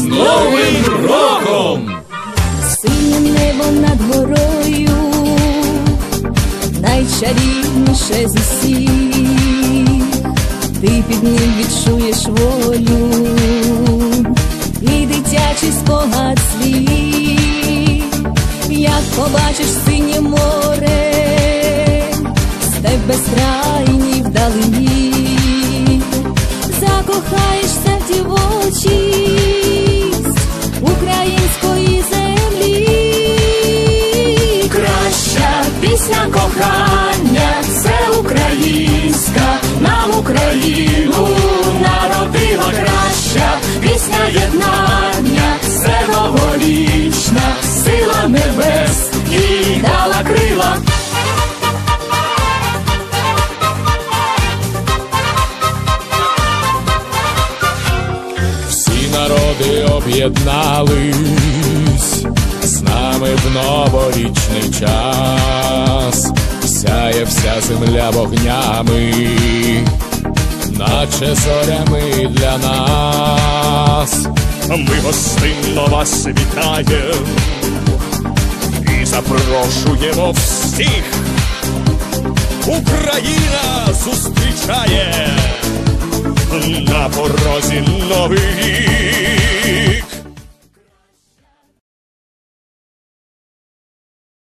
З Новим роком! Синє небо над горою, найчарівніше з усіх, ти під ним відчуєш волю, і дитячий спогад свій, як побачиш синє море, степ безкрайній вдалині, закохаєшся пісня кохання, це українська, нам Україну народила краща. Пісня єднання, це новорічна сила небес і дала крила. Всі народи об'єднались з нами в новорічний час, вся земля вогнями, наче зорями для нас. Ми гостинно вас вітаємо і запрошуємо всіх. Україна зустрічає на порозі новий.